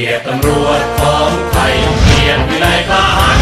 กียรติตำรวจของไทยเกียรติวินัยทหาร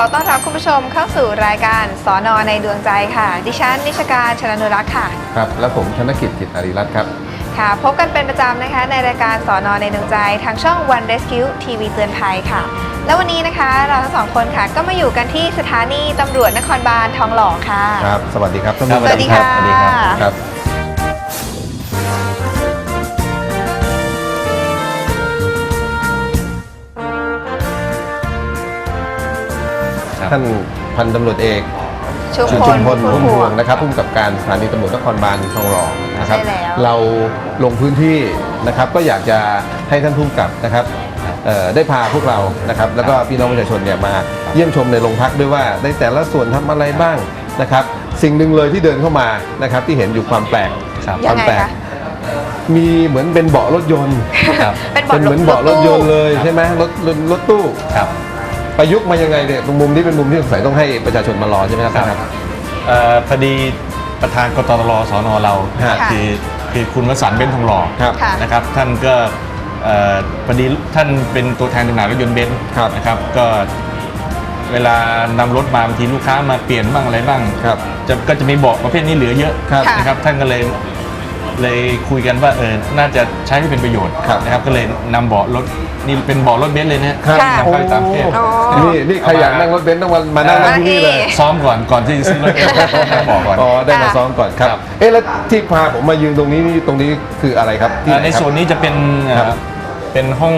อต้อนรับคุณผู้ชมเข้าสู่รายการสอนอในดวงใจค่ะ ดิฉันนิชการชนนุรักษ์ค่ะ ครับ และผมธนกิจจิตอารีรัตน์ครับ ค่ะ พบกันเป็นประจำนะคะในรายการสอนอในดวงใจ ทางช่อง One Rescue ทีวีเตือนภัยค่ะ แล้ววันนี้นะคะเราทั้งสองคนค่ะ ก็มาอยู่กันที่สถานีตำรวจนครบาลทองหล่อค่ะ ครับ สวัสดีครับท่านสผู้ชมวัสดีค่ะ สวัสดีครับ ท่านพันตำรวจเอกชุมชุพมลพลพุ่พุ่มมพพววงงนะครับผู้กำกับการสถานีตำรวจนครบาลทองหล่อนะครับใช่แล้วเราลงพื้นที่นะครับก็อยากจะให้ท่านผู้กำกับนะครับเอ่อได้พาพวกเรานะครับ แล้วก็พี่น้องประชาชนเนี่ยมาเยี่ยมชมในโรงพักด้วยว่าในแต่ละส่วนทำอะไรบ้างนะครับ สิ่งหนึ่งเลยที่เดินเข้ามานะครับที่เห็นอยู่ความแปลกยัควางมไงแปลกคะมีเหมือนเป็นเบาะรถยนต์ครับเป็นเป็นเหมือนเบาะรถยนต์เลยใช่ไหมรถรถรถตู้ครับ ประยุกต์มายังไงเนี่ยตรงมุมนี้เป็นมุมที่สงสัยต้องให้ประชาชนมารอใช่ไหมครับครับเอ่อพอดีประธานกตรสอนอเราฮะ คือคือคุณวสันต์เบนซ์ทองหล่อครับค่ะ นะครับท่านก็เอ่อพอดีท่านเป็นตัวแทนจำหน่ายรถยนต์เบนซ์ครับ นะครับก็เวลานำรถมาบางทีลูกค้ามาเปลี่ยนบ้างอะไรบ้างครับ จะก็จะมีเบาะประเภทนี้เหลือเยอะครับ ค่ะ นะครับท่านก็เลย เลยคุยกันว่าเออน่าจะใช้ให้เป็นประโยชน์ครับ นะครับ ก็เลยนำเบาะรถนี่เป็นเบาะรถเบนซ์เลยนะฮะครับค่ะ นำเข้าไปตามประเทศ อ๋อ นี่นี่ใครอยากนั่งรถเบนซ์ต้องมามานั่งมาที่นี่เลยที่ซ้อมก่อนก่อนที่จะซื้อรถต้องบอกก่อน อ๋อได้มาซ้อมก่อนครับ ครับ เอ๊ะแล้วที่พาผมมายืนตรงนี้นี่ตรงนี้คืออะไรครับที่อ่าไหในครับ ส่วนนี้จะเป็นครับเอ่อเป็นห้อง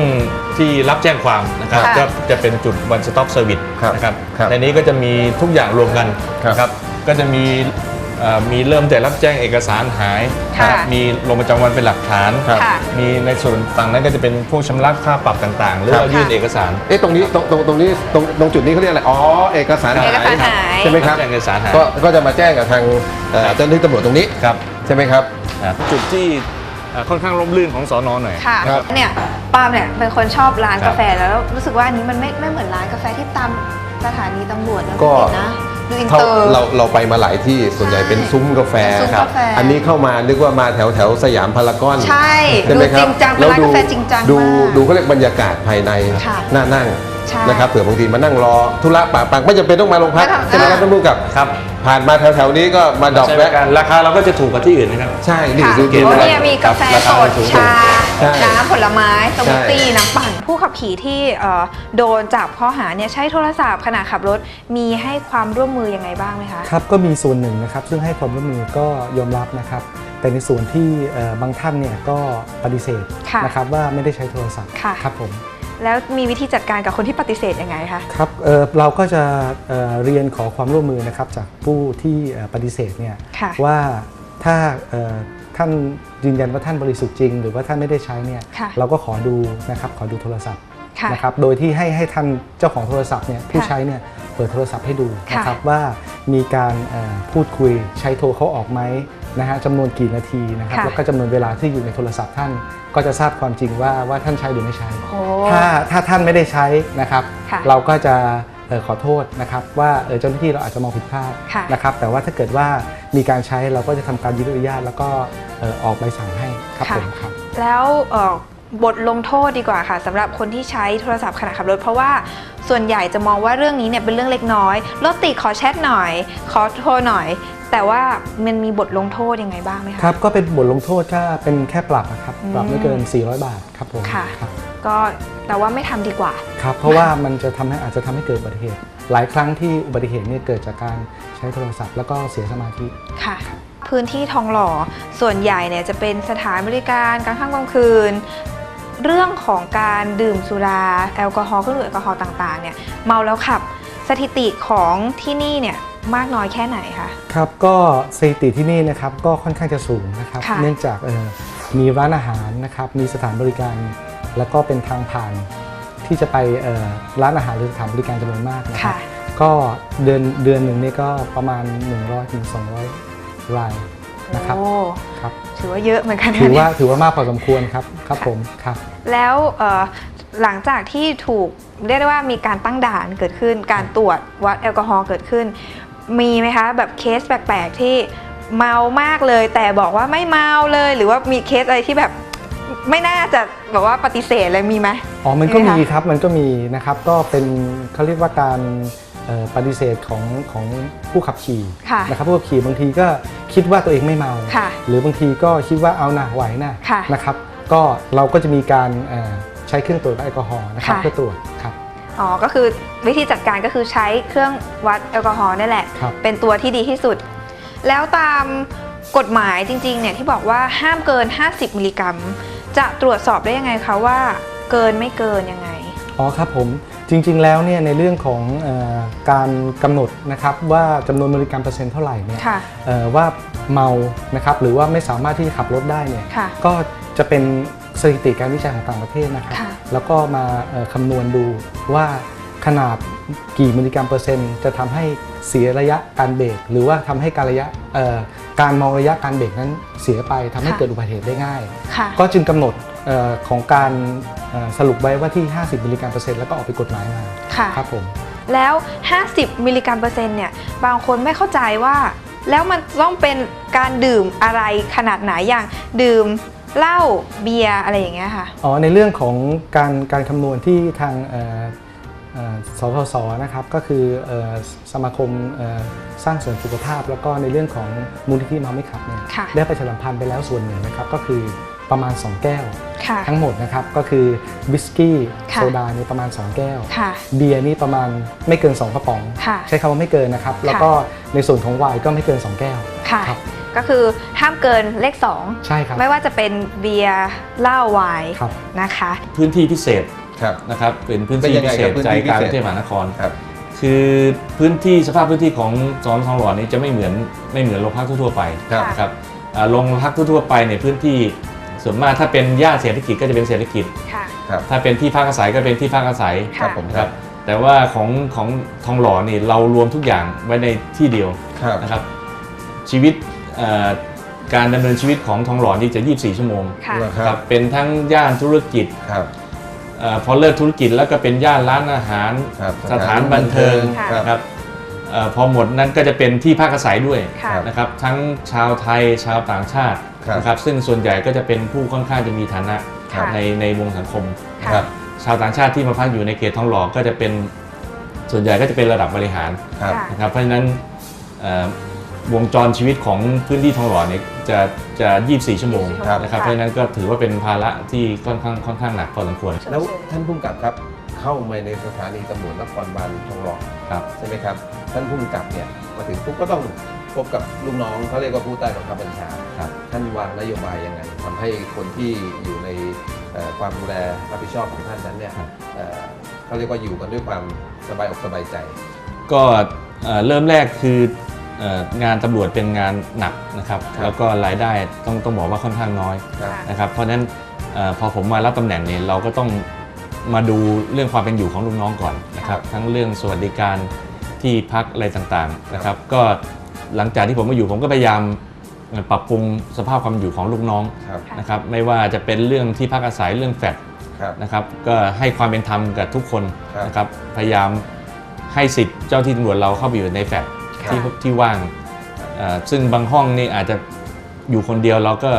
ที่รับแจ้งความนะครับค่ะก็จะเป็นจุด one stop service ครับนะครับครับในนี้ก็จะมีทุกอย่างรวมกันครับ นะครับ ก็จะมีเอ่อ มีเริ่มแต่รับแจ้งเอกสารหาย ค่ะนะครับมีลงประจำวันเป็นหลักฐานครับค่ะ มีในส่วนต่างนั้นก็จะเป็นพวกชำระค่าปรับต่างๆ หรือครับว่ายื่นเอกสาร เอ๊ะตรงนี้ตรงตรงตรงนี้ตรงตรงจุดนี้เขาเรียกอะไร อ๋อ เอกสารเอกสารหาย ใช่ไหมครับแจ้งเอกสารหาย ก็ก็จะมาแจ้งกับทางเอ่อเจ้าหน้าที่ตำรวจตรงนี้ครับ ใช่ไหมครับอ่าจุดที่เอ่อค่อนข้างร่มรื่นของสอนอหน่อย ค่ะครับ เนี่ยปาล์มเนี่ยเป็นคนชอบร้านครับกาแฟแล้วรู้สึกว่าอันนี้มันไม่ไม่เหมือนร้านกาแฟที่ตามสถานีตำรวจนะก็คุณเห็นนะ ดูอินเขาเตอร์เราเราไปมาหลายที่ส่วนใหญ่เป็นซุ้มกาแฟซุ้มครับกาแฟอันนี้เข้ามานึกว่ามาแถวแถวสยามพารากอนใช่ใช่ไหมคดูรัจบริงจังเป็นแล้วร้านกาแฟจริงจังดูมาก ดูเขาเรียกบรรยากาศภายในค่ะ น่านั่ง ใช่นะครับเผื่อบางทีมานั่งรอธุระปะปังไม่จำเป็นต้องมาโรงพักไม่ต้อง ใช่ไหมครับอ่าท่านผู้กำกับ ครับผ่านมาแถวๆนี้ก็มาดอกใช้บแวะริการราคาเราก็จะถูกกว่าที่อื่นนะครับ ใช่นี่ค่ะดูเกณฑ์โอ้ดูเนี่ยมีกาแฟราสคาดถูกชา ใช่น้ำผลไม้สมูทตี้ใช่น้ำปั่น ผู้ขับขี่ที่เอ่อโดนจับข้อหาเนี่ยใช้โทรศัพท์ขณะขับรถมีให้ความร่วมมือยังไงบ้างไหมคะ ครับก็มีส่วนหนึ่งนะครับซึ่งให้ความร่วมมือก็ยอมรับนะครับ แต่ในส่วนที่เอ่อบางท่านเนี่ยก็ปฏิเสธค่ะนะครับว่าไม่ได้ใช้โทรศัพท์ค่ะ ครับผม แล้วมีวิธีจัดการกับคนที่ปฏิเสธยังไงคะ ครับเอ่อเราก็จะเอ่อเรียนขอความร่วมมือนะครับจากผู้ที่เอ่อปฏิเสธเนี่ยค่ะ ว่าถ้าเอ่อท่านยืนยันว่าท่านบริสุทธิ์จริง หรือว่าท่านไม่ได้ใช้เนี่ยค่ะเราก็ขอดูนะครับขอดูโทรศัพท์ค่ะนะครับโดยที่ให้ให้ท่านเจ้าของโทรศัพท์เนี่ยผู้ค่ะใช้เนี่ยเปิดโทรศัพท์ให้ดูค่ะนะครับว่ามีการเอ่อพูดคุยใช้โทรเขาออกไหม นะฮะจำนวนกี่นาทีนะครับค่ะแล้วก็จำนวนเวลาที่อยู่ในโทรศัพท์ท่านก็จะทราบความจริงว่าว่าท่านใช้หรือไม่ใช้ โอ้ ถ้าถ้าท่านไม่ได้ใช้นะครับ ค่ะเราก็จะเอ่อขอโทษนะครับว่าเอ่อเจ้าหน้าที่เราอาจจะมองผิดพลาดค่ะ นะครับแต่ว่าถ้าเกิดว่ามีการใช้เราก็จะทำการยึดอนุญาตแล้วก็เอ่อออกใบสั่งให้ครับค่ะผมครับ แล้วเอ่อ บทลงโทษดีกว่าค่ะสำหรับคนที่ใช้โทรศัพท์ขณะขับรถ เพราะว่าส่วนใหญ่จะมองว่าเรื่องนี้เนี่ยเป็นเรื่องเล็กน้อยรถติดขอแชทหน่อย ขอโทรหน่อย แต่ว่ามันมีบทลงโทษยังไงบ้างไหมคะครับก็เป็นบทลงโทษก็เป็นแค่ปรับอะครับอืมปรับไม่เกิน 400 บาทครับผมค่ะครับก็แต่ว่าไม่ทำดีกว่า ครับเพราะว่ามันจะทำให้อาจจะทำให้เกิดอุบัติเหตุ หลายครั้งที่อุบัติเหตุเนี่ยเกิดจากการใช้โทรศัพท์ แล้วก็เสียสมาธิ ค่ะ พื้นที่ทองหล่อส่วนใหญ่เนี่ยจะเป็นสถานบริการกลางค่ำกลางคืน เรื่องของการดื่มสุราแอลกอฮอล์เครื่องดื่มแอลกอฮอล์ต่างๆเนี่ยเมาแล้วขับสถิติของที่นี่เนี่ยมากน้อยแค่ไหนคะครับก็สถิติที่นี่นะครับก็ค่อนข้างจะสูงนะครับค่ะเนื่องจากเอ่อมีร้านอาหารนะครับมีสถานบริการ แล้วก็เป็นทางผ่านที่จะไปเอ่อร้านอาหารหรือสถานบริการจำนวนมากนะครัค่ะบก็เดือนเดือนหนึ่งนี่ก็ประมาณ 100ถึง200 ราย นะครับโอ้ครับถือว่าเยอะเหมือนกันนะถือว่าเนี่ยถือว่ามากพอสมควรครับครับผมครับแล้วเอ่อหลังจากที่ถูกเรียกได้ว่ามีการตั้งด่านเกิดขึ้น การตรวจวัดแอลกอฮอล์เกิดขึ้น มีไหมคะแบบเคสแปลกๆที่เมามากเลย แต่บอกว่าไม่เมาเลย หรือว่ามีเคสอะไรที่แบบไม่น่าจะแบบว่าปฏิเสธเลยมีไหมอ๋อมันก็ใช่ไหมมีคะครับมันก็มีนะครับก็เป็นเขาเรียกว่าการเอ่อ ปฏิเสธของของผู้ขับขี่ค่ะนะครับผู้ขับขี่บางทีก็คิดว่าตัวเองไม่เมาค่ะหรือบางทีก็คิดว่าเอาหนะไหวนะค่ะนะครับ ก็เราก็จะมีการเอ่อใช้เครื่องตรวจวัดแอลกอฮอล์นะครับค่ะเพื่อตรวจครับอ๋อ ก็คือวิธีจัดการก็คือใช้เครื่องวัดแอลกอฮอล์นี่แหละครับเป็นตัวที่ดีที่สุด แล้วตามกฎหมายจริงๆเนี่ยที่บอกว่าห้ามเกิน 50 มิลลิกรัม จะตรวจสอบได้ยังไงคะว่าเกินไม่เกินยังไง อ๋อครับผม จริงๆแล้วเนี่ยในเรื่องของเออการกำหนดนะครับว่าจำนวนมิลลิกรัมเปอร์เซ็นต์เท่าไหร่เนี่ยค่ะเอ่อว่าเมานะครับหรือว่าไม่สามารถที่จะขับรถได้เนี่ยค่ะก็จะเป็นสถิติการวิจัยของต่างประเทศนะครับค่ะแล้วก็มาเอ่อคำนวณดูว่าขนาดกี่มิลลิกรัมเปอร์เซ็นต์ จะทำให้เสียระยะการเบรกหรือว่าทำให้การระยะเอ่อการมองระยะการเบรกนั้นเสียไปทำให้ค่ะเกิดอุบัติเหตุได้ง่ายค่ะก็จึงกำหนดเออของการเอ่อ สรุปไว้ว่าที่ 50 มิลลิกรัมเปอร์เซ็นต์แล้วก็ออกเป็นกฎหมายมาค่ะครับผมแล้ว 50 มิลลิกรัมเปอร์เซ็นต์เนี่ยบางคนไม่เข้าใจว่า แล้วมันต้องเป็นการดื่มอะไรขนาดไหนอย่างดื่มเหล้าเบียร์อะไรอย่างเงี้ยค่ะอ๋อในเรื่องของการการคำนวณที่ทางเอ่อเอ่อสทศนะครับก็คือเอ่อสมาคมเอ่อสร้างเสริมสุขภาพ แล้วก็ในเรื่องของมูลนิธิเมาไม่ขับเนี่ยค่ะได้ประชาสัมพันธ์ไปแล้วส่วนหนึ่งนะครับก็คือ ประมาณ 2 แก้ว ค่ะ ทั้งหมดนะครับก็คือวิสกี้ค่ะโซดานี่ประมาณ 2 แก้ว ค่ะ เบียร์นี่ประมาณไม่เกิน 2 กระป๋อง ค่ะ ใช้คำว่าไม่เกินนะครับ แล้วก็ในส่วนของไวน์ก็ไม่เกิน 2 แก้ว ค่ะ ครับ ก็คือห้ามเกินเลขใช่ครับ2ไม่ว่าจะเป็นเบียร์เหล้าไวน์ครับ นะคะ พื้นที่พิเศษครับ นะครับเป็นพื้นเป็นที่ยังไงพิเศครัษบพื้นใจที่พิกลางเศษกรุงเทพมหานคร ครับ คือพื้นที่สภาพพื้นที่ของสอนทองหล่อนี้จะไม่เหมือนไม่เหมือนโรงพักทั่วๆไปครับ นะครับอ่าโรงพักทั่วๆไปในยพื้นที่ ส่วนมากถ้าเป็นย่านเศรษฐกิจก็จะเป็นเศรษฐกิจ ค่ะ ครับ ถ้าเป็นที่พักอาศัยก็เป็นที่พักอาศัยครับผมนะครับแต่ว่าของของทองหล่อนี่เรารวมทุกอย่างไว้ในที่เดียวครับ นะครับ ชีวิตเอ่อการดำเนินชีวิตของทองหล่อนี่จะ 24 ชั่วโมงค่ะเหรอคครัรับบเป็นทั้งย่านธุรกิจครับเออพอเลิกธุรกิจแล้วก็เป็นย่านร้านอาหาร ครับสถานบันเทิงค่ะครับนะครับเออพอหมดนั้นก็จะเป็นที่พักอาศัยด้วยค่ะ นะครับ ทั้งชาวไทยชาวต่างชาติ ครับนะครับซึ่งส่วนใหญ่ก็จะเป็นผู้ค่อนข้างจะมีฐานะค่ะในในวงสังคมค่ะครับชาวต่างชาติที่มาพักอยู่ในเขตทองหล่อก็จะเป็นส่วนใหญ่ก็จะเป็นระดับบริหารครับ ค่ะ นะครับเพราะฉะนั้นเอ่อวงจรชีวิตของพื้นที่ทองหล่อเนี่ยจะจะ 24 ชั่วโมงครับ นะครับเพราะฉะนั้นก็ถือว่าเป็นภาระที่ค่อนข้างค่อนข้างหนักพอสมควร แล้วท่านผู้กำกับครับเข้ามาในสถานีตำรวจนครบาลทองหล่อครับ ใช่ไหมครับ ท่านผู้กำกับเนี่ยมาถึงปุ๊บก็ต้อง พบกับลูกน้องเขาเรียกว่าผู้ใต้บังคับบัญชาครับท่านวางนโยบายยังไงทำให้คนที่อยู่ในเอ่อความดูแลรับผิดชอบของท่านนั้นเนี่ยเอ่อเขาเรียกว่าอยู่กันด้วยความสบายอกสบายใจ ก็เอ่อเริ่มแรกคือเอ่องานตำรวจเป็นงานหนักนะครับครับ แล้วก็รายได้ต้องต้องบอกว่าค่อนข้างน้อยครับนะครับ เพราะฉะนั้นเอ่อพอผมมารับตำแหน่งนี้เราก็ต้องมาดูเรื่องความเป็นอยู่ของลูกน้องก่อนนะครับ ทั้งเรื่องสวัสดิการที่พักอะไรต่างๆนะครับ ก็ หลังจากที่ผมมาอยู่ผมก็พยายามเอ่อปรับปรุงสภาพความอยู่ของลูกน้องครับ นะครับไม่ว่าจะเป็นเรื่องที่พักอาศัยเรื่องแฟลตครับ นะครับก็ให้ความเป็นธรรมกับทุกคนครับ นะครับพยายามให้สิทธิ์เจ้าที่ตำรวจเราเข้าไปอยู่ในแฟลตค่ะที่ที่ว่างเอ่อซึ่งบางห้องนี่อาจจะอยู่คนเดียวเราก็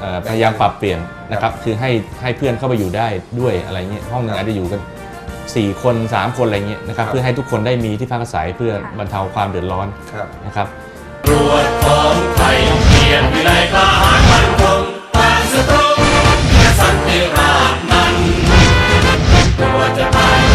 เอ่อพยายามปรับเปลี่ยนนะครับคือให้ให้เพื่อนเข้าไปอยู่ได้ด้วยอะไรเงี้ยห้องหนึงอาจจะอยู่กัน 4 คน 3 คนอะไรเงี้ยนะครับเพื่อให้ทุกคนได้มีที่พักอาศัยเพื่อบรรเทาความเดือดร้อนนะครับรวดของไทยเปลี่ยนในทหารมันคงปราศตรงสันติราชนั้นตัวจะตา